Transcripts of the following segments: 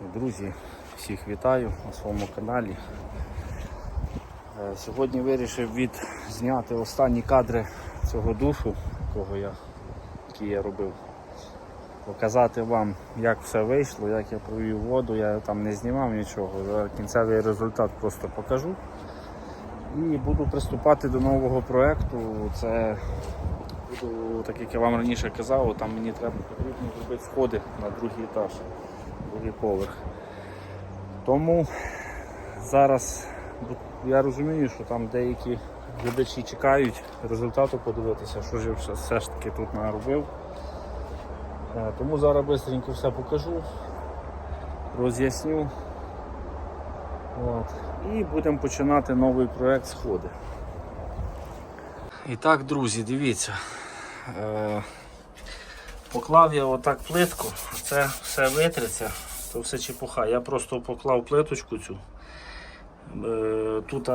Друзі, всіх вітаю на своєму каналі. Е, Сьогодні вирішив від зняти останні кадри цього душу, якого я, який я робив. Показати вам, як все вийшло, як я провів воду, я там не знімав нічого. Кінцевий результат просто покажу. І буду приступати до нового проєкту. Це буду, так як я вам раніше казав, там мені треба потрібно зробити сходи на другий етаж, другий поверх. Тому зараз я розумію, що там деякі глядачі чекають результату подивитися, що ж я все- ж таки тут наробив. Е, Тому зараз швидко все покажу, роз'ясню. І будемо починати новий проєкт сходи. І так, друзі, дивіться. Поклав я отак плитку, це все витриться, то все чепуха. Я просто поклав плиточку цю. Е, тут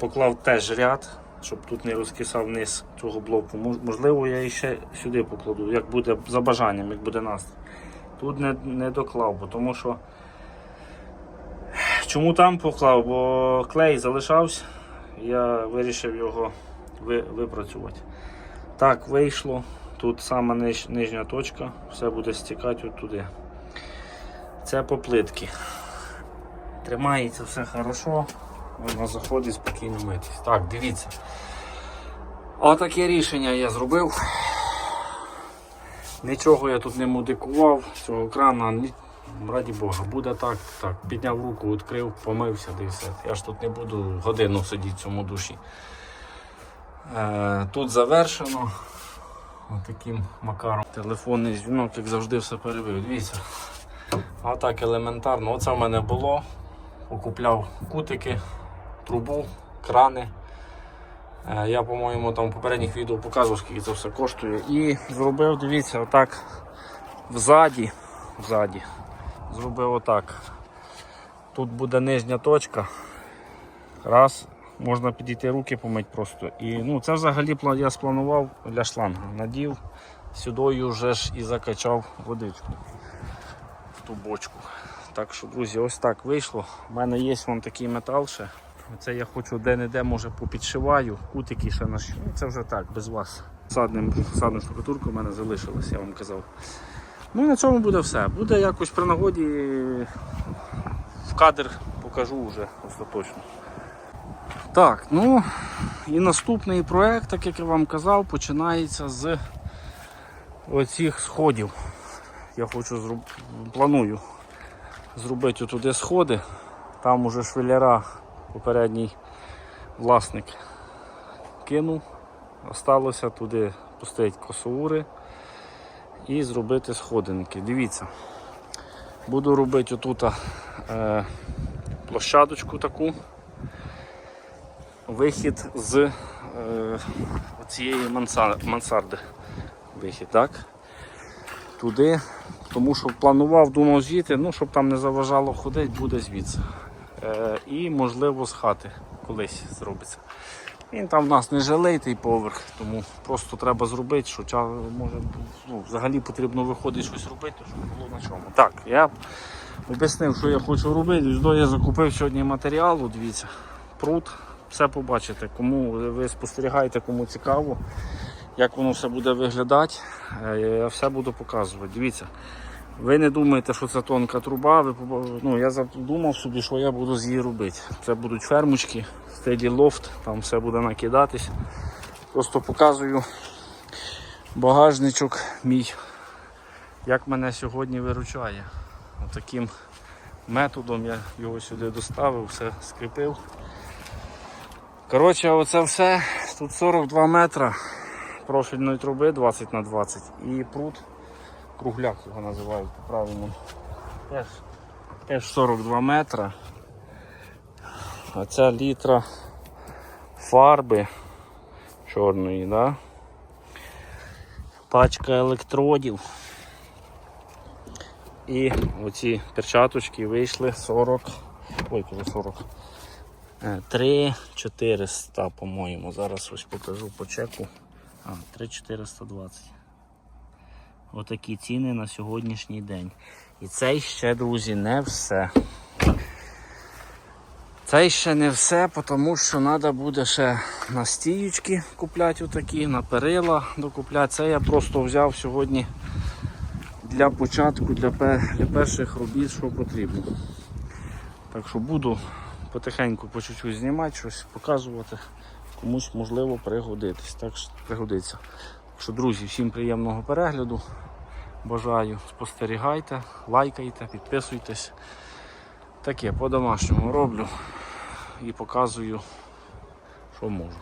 поклав теж ряд, щоб тут не розкисав низ цього блоку. Можливо, я ще сюди покладу, як буде за бажанням, як буде настрій. Тут не, не доклав, бо тому що. Чому там поклав? Бо клей залишався, я вирішив його ви- випрацювати. Так, вийшло. Тут сама ниж- нижня точка, все буде стікати от туди. Це по плитки. Тримається все хорошо, можна заходити спокійно митись. Так, дивіться. Отаке рішення я зробив. Нічого я тут не модикував, цього крана, раді Бога, буде так, так. Підняв руку, відкрив, помився, все. Я ж тут не буду годину сидіти в цьому душі. Е, тут завершено. Отаким макаром. Телефонний дзвінок, як завжди, все перебив. Дивіться. А так елементарно. Оце в мене було. Покупляв кутики, трубу, крани. Е, Я, по-моєму, там в попередніх відео показував, скільки це все коштує. І зробив, дивіться, отак взаді. взаді. Зробив отак. Тут буде нижня точка. Раз, можна підійти руки помити просто. І ну, це взагалі я спланував для шланга. Надів, сюди вже ж і закачав водичку в ту бочку. Так що, друзі, ось так вийшло. У мене є вон такий метал ще. Це я хочу де-не-де, може попідшиваю, кутики ще на щ- ну, Це вже так, без вас. Фасадним, фасадна штукатурка у мене залишилась, я вам казав. Ну і на цьому буде все. Буде якось при нагоді в кадр покажу вже остаточно. Так, ну і наступний проект, так як я вам казав, починається з оцих сходів. Я хочу зроб... планую зробити туди сходи. Там уже швеляра попередній власник кинув. Осталося туди пустити косоури і зробити сходинки. Дивіться, буду робити отут е, площадочку таку вихід з е, цієї мансарди. Вихід, так? Туди, тому що планував, думав звідти, ну, щоб там не заважало ходити, буде звідси. Е, і можливо з хати колись зробиться. Він там в нас не жилий поверх, тому просто треба зробити, що може ну, взагалі потрібно виходити щось робити, щоб було на чому. Так, я об'яснив, що я хочу робити. Я закупив сьогодні матеріалу, дивіться, пруд, все побачите. Кому ви спостерігаєте, кому цікаво, як воно все буде виглядати, е, я все буду показувати. Дивіться. Ви не думаєте, що це тонка труба. Ви, ну, я задумав собі, що я буду з її робити. Це будуть фермочки, стеді лофт, там все буде накидатись. Просто показую багажничок мій, як мене сьогодні виручає. Таким методом я його сюди доставив, все скріпив. Коротше, оце все. Тут 42 метра профільної труби 20 на 20 і пруд кругляк його називають по-правильному. Теж, теж 42 метра. А ця літра фарби чорної, да? пачка електродів. І оці перчаточки вийшли 40. Ой, 40. 3 400, по-моєму. Зараз ось покажу по чеку. А, 3 420. Отакі ціни на сьогоднішній день. І це ще, друзі, не все. Це ще не все, тому що треба буде ще на стіючки купляти отакі, на перила докупляти. Це я просто взяв сьогодні для початку, для перших робіт, що потрібно. Так що буду потихеньку по чуть-чуть знімати, щось показувати. Комусь можливо пригодитись. Так що пригодиться. Так що, друзі, всім приємного перегляду. Бажаю, спостерігайте, лайкайте, підписуйтесь. Таке по-домашньому роблю і показую, що можу.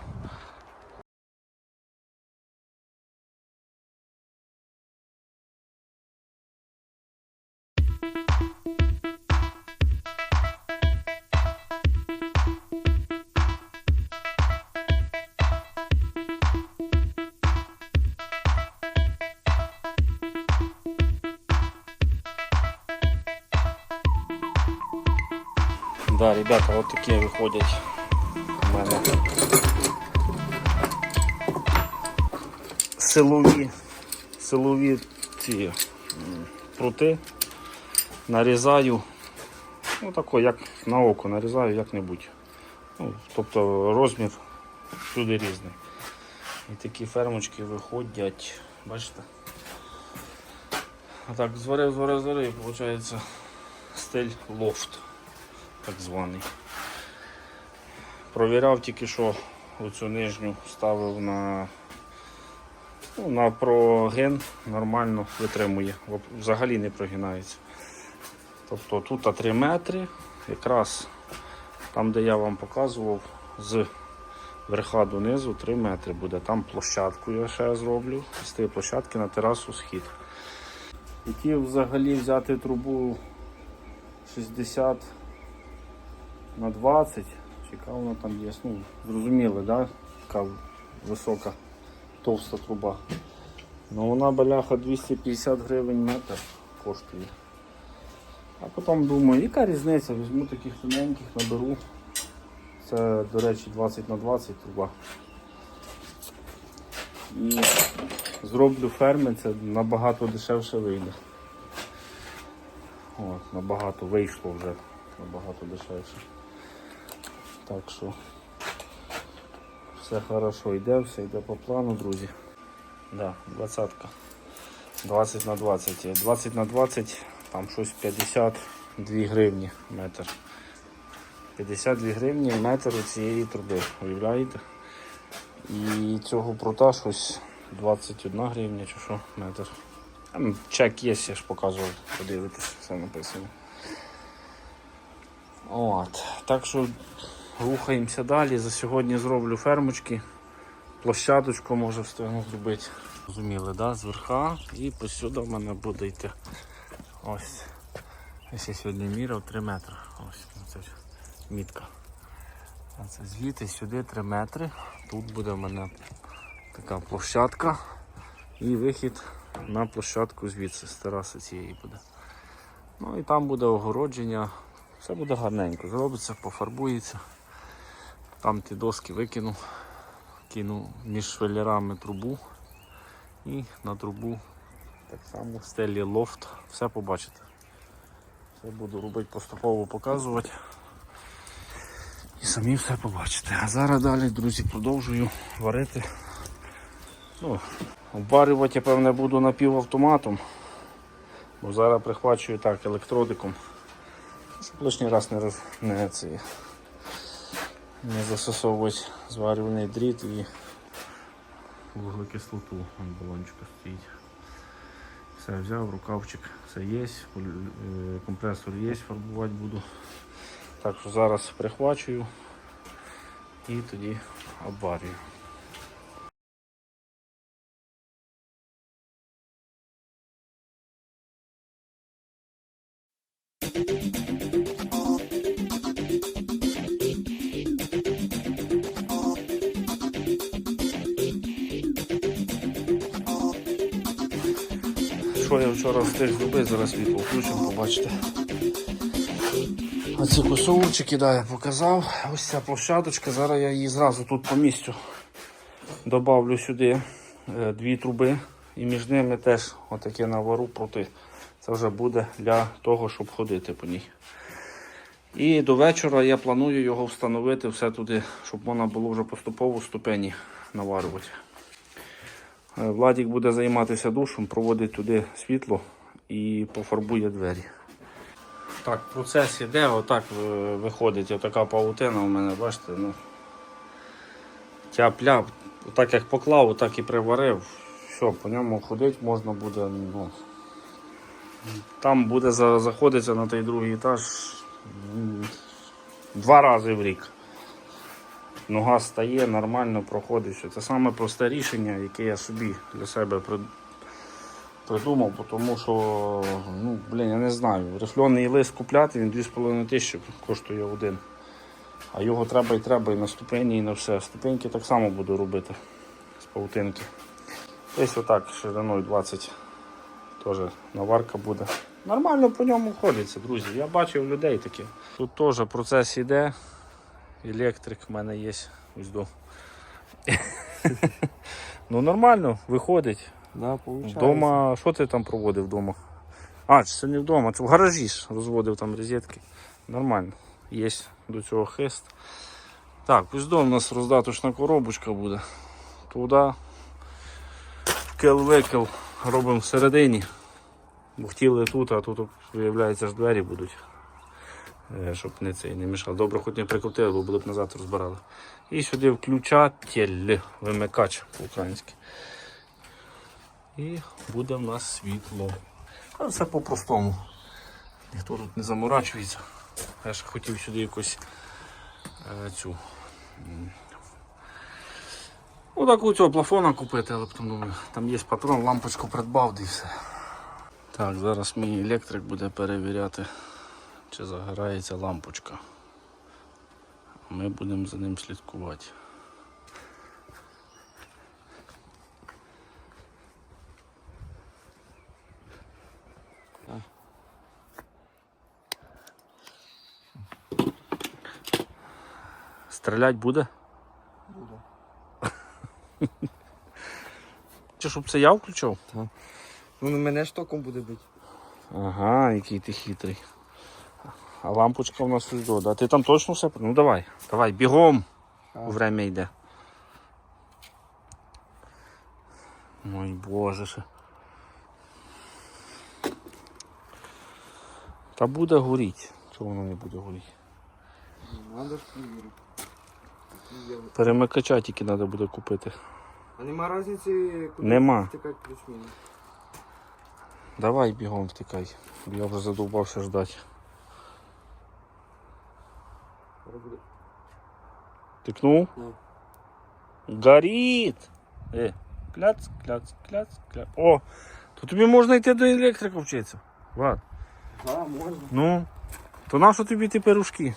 Да, ребята, вот такі виходять у мене силові, силові ці прути. Нарізаю, ну тако, як на око нарізаю як-небудь. Ну, тобто розмір всюди різний. І такі фермочки виходять, бачите? А так, зварив, зварив, зварив, виходить стиль лофт так званий. Провіряв тільки що оцю нижню ставив на, ну, на прогин, нормально витримує, взагалі не прогинається. Тобто тут 3 метри, якраз там, де я вам показував, з верха донизу 3 метри буде. Там площадку я ще зроблю, з тієї площадки на терасу схід. Хотів взагалі взяти трубу 60 на 20, яка вона там є. Ну, зрозуміли, да? така висока, товста труба. Ну вона баляха 250 гривень метр коштує. А потім думаю, яка різниця, візьму таких тоненьких, наберу. Це, до речі, 20 на 20 труба. І зроблю ферми, це набагато дешевше вийде. От, набагато вийшло вже, набагато дешевше. Так що все хорошо йде, все йде по плану, друзі. Да, двадцятка. 20 на 20. 20 на 20, там щось 52 гривні метр. 52 гривні метр у цієї труби, уявляєте? І цього прута щось 21 гривня чи що метр. Там чек є, я ж показував, подивитись, все написано. От. Так що рухаємося далі. За сьогодні зроблю фермочки. Площадочку може встигну зробити. Розуміли, да? зверха і посюди в мене буде йти. Ось. Ось я сьогодні міряв 3 метри. Ось це мітка. Це звідти сюди 3 метри. Тут буде в мене така площадка і вихід на площадку звідси, з тераси цієї буде. Ну і там буде огородження. Все буде гарненько. Зробиться, пофарбується. Там ті доски викину, кину між швеллерами трубу і на трубу так само стелі лофт. Все побачите. Все буду робити поступово показувати. І самі все побачите. А зараз далі, друзі, продовжую варити. Ну, Обварювати я певне буду напівавтоматом. Бо зараз прихвачую так електродиком. Щоб лишній раз не, роз... не, це, не засосовувати зварюваний дріт і вуглекислоту. Вон балончика стоїть. Все, взяв, рукавчик, все є, е, компресор є, фарбувати буду. Так що зараз прихвачую і тоді обварюю. Вчора встиг зробити, зараз світло включимо, побачите. Оці кусовурчики, да, я показав. Ось ця площадочка, зараз я її зразу тут по місцю добавлю сюди е, дві труби і між ними теж отаке навару проти. Це вже буде для того, щоб ходити по ній. І до вечора я планую його встановити все туди, щоб можна було вже поступово ступені наварювати. Е, Владік буде займатися душем, проводить туди світло і пофарбує двері. Так, процес іде, отак е, виходить отака паутина у мене, бачите, ну. Тяп-ляп, так як поклав, так і приварив. Все, по ньому ходити можна буде. Ну, там буде за- заходитися на той другий етаж два рази в рік. Нога стає, нормально проходить. Це саме просте рішення, яке я собі для себе придумав, тому що, ну, блін, я не знаю, рифльоний лист купляти, він 2,5 тисячі коштує один. А його треба і треба і на ступені, і на все. Ступеньки так само буду робити з паутинки. Десь отак шириною 20 теж наварка буде. Нормально по ньому ходиться, друзі. Я бачив людей такі. Тут теж процес іде. Електрик в мене є. Ось до. ну нормально, виходить. Да. Вдома, що ти там проводив вдома? А, це не вдома, це в гаражі ж розводив там розетки. Нормально. Є до цього хист. Так, ось до у нас роздаточна коробочка буде. Туди. Вкел-викел робимо всередині. Бо хотіли тут, а тут, виявляється, ж двері будуть. Е, Щоб не цей не мішав. Добре, хоч не прикрутили, бо були б назад розбирали. І сюди включатель, вимикач по-українськи. І буде в нас світло. А все по-простому. Ніхто тут не заморачується. Я ж хотів сюди якусь е, цю. м, Ну цього плафона купити, але потім думаю, там є патрон, лампочку придбав і все. Так, зараз мій електрик буде перевіряти, чи загорається лампочка. Ми будемо за ним слідкувати. Стрілять буде? Буде. Чи щоб це я включив? Ну на мене ж током буде бити. Ага, який ти хитрий. А лампочка у нас ось да? Ти там точно все? Ну давай, давай, бігом. А. Время йде. Ой боже. Та буде горіть. Чого воно не буде горіти? Надо ж перевірити. Перемикача тільки треба буде купити. А нема різниці, куди Нема. втикати плюс-мінус. Давай бігом втикай. Я вже задовбався ждати. Зараз Тыкнул? Да. Горит! Е, кляц, кляц, кляц, кляц. О! То тобі можна йти до електрика вчитися. Влад. Да, можно. Ну. То на що тобі ті пирушки?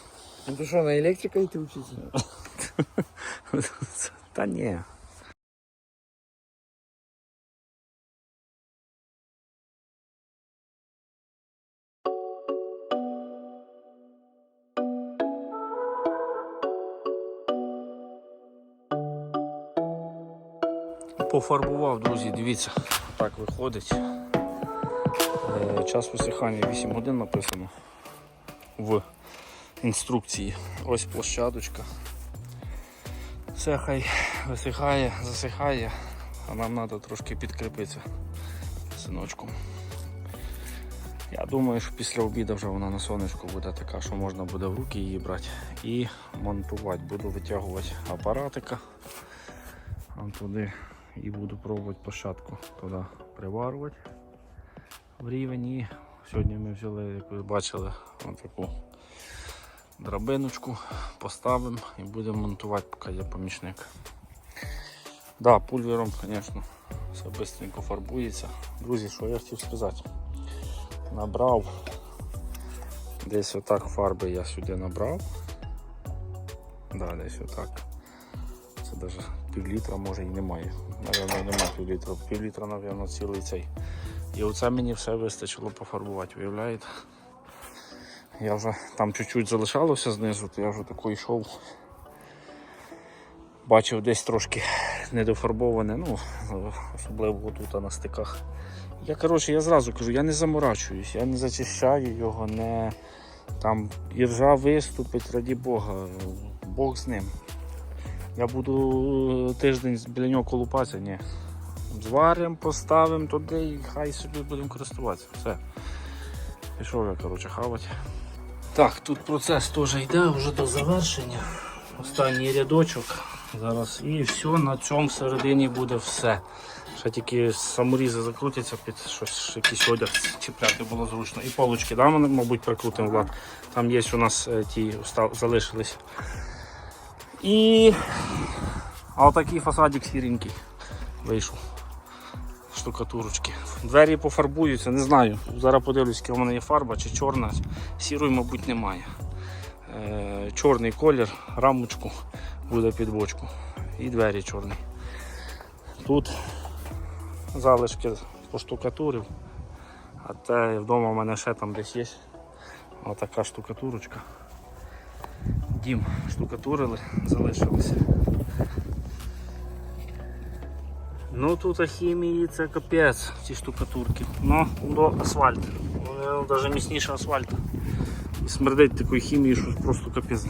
Ну то что, на электрика идти учиться? Та ні. Пофарбував, друзі, дивіться, так виходить. Е, Час висихання 8 годин написано в інструкції. Ось площадочка. Все хай висихає, засихає, а нам треба трошки підкріпитися синочком. Я думаю, що після обіду вже вона на сонечку буде така, що можна буде в руки її брати і монтувати. Буду витягувати апаратика туди і буду пробувати площадку туди приварювати в рівень. І сьогодні ми взяли, як ви бачили, таку драбиночку, поставимо і будемо монтувати, поки є помічник. Да, пульвером, звісно, все швидко фарбується. Друзі, що я хотів сказати? Набрав десь отак фарби я сюди набрав. Да, десь отак. Це навіть пів літра може і немає. Навірно, немає пів літра. Пів напевно, цілий цей. І оце мені все вистачило пофарбувати, уявляєте? Я вже там чуть-чуть залишалося знизу, то я вже такий йшов. Бачив десь трошки недофарбоване, ну, особливо тут на стиках. Я коротше, я зразу кажу, я не заморачуюсь, я не зачищаю його, не там іржа виступить, раді Бога, Бог з ним. Я буду тиждень біля нього колупатися, ні. Зваримо, поставимо туди і хай собі будемо користуватися. Все. Пішов я, коротше, хавати. Так, тут процес теж йде вже до завершення. Останній рядочок. Зараз і все, на цьому всередині буде все. Ще тільки саморізи закрутяться під щось, якийсь одяг чіпляти було зручно. І полочки, да, ми, мабуть, прикрутимо. Там є у нас е, ті залишились. І отакий фасадик сіренький вийшов. Штукатурочки. Двері пофарбуються, не знаю. Зараз подивлюсь, яка в мене є фарба чи чорна. Сірої, мабуть, немає. Е, чорний колір, рамочку буде під бочку. І двері чорні. Тут залишки поштукатурив. А те вдома в мене ще там десь є. Отака штукатурочка. Дім штукатурили, залишилося. Ну тут хімії це капець, ці штукатурки. Ну, до асфальт. Вони навіть міцніше асфальту. І смердить такою хімією, що просто капець.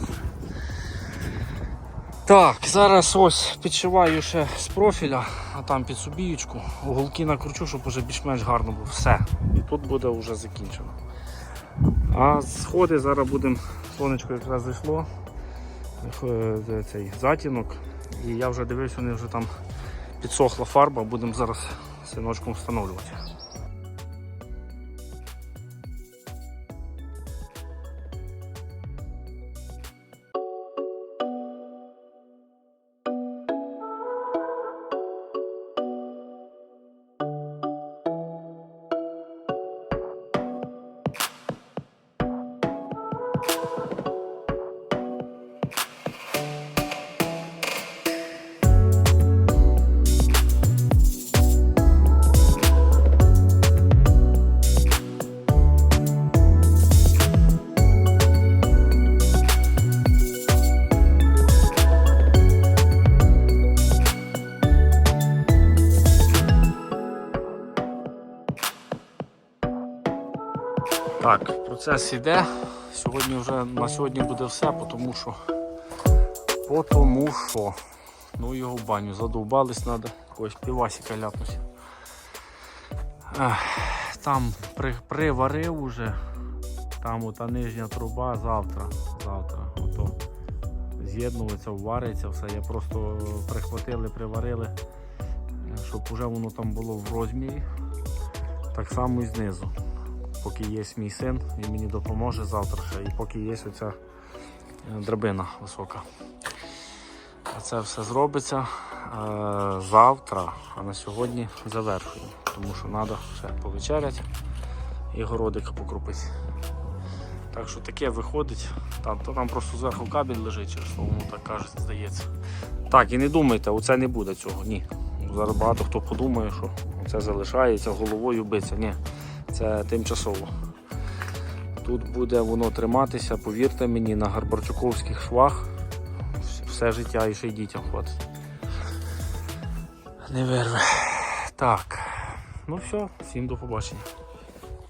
Так, зараз ось підшиваю ще з профіля, а там під субіючку. Уголки накручу, щоб вже більш-менш гарно було. Все. І тут буде вже закінчено. А сходи зараз будемо, сонечко якраз зайшло, цей затінок. І я вже дивився, вони вже там підсохла фарба, будемо зараз синочком встановлювати. Процес іде. Сьогодні вже на сьогодні буде все, тому що. Потому що. Ну його в баню задовбались треба. Якогось півасика ляпнуть. Там при, приварив уже. Там ота нижня труба завтра. Завтра. Ото з'єднується, вариться, все. Я просто прихватили, приварили, щоб уже воно там було в розмірі. Так само і знизу поки є мій син, він мені допоможе завтра і поки є оця е, драбина висока. Це все зробиться е, завтра, а на сьогодні завершуємо, тому що треба ще повечеряти і городик покрупити. Так що таке виходить. Там, то там просто зверху кабель лежить, через воно так каже, здається. Так, і не думайте, оце не буде цього. Ні. Зараз багато хто подумає, що це залишається головою биться. Ні, це тимчасово. Тут буде воно триматися, повірте мені, на гарбарчуковських швах все життя і ще й дітям хватить. Не вирве. Так. Ну все, всім до побачення.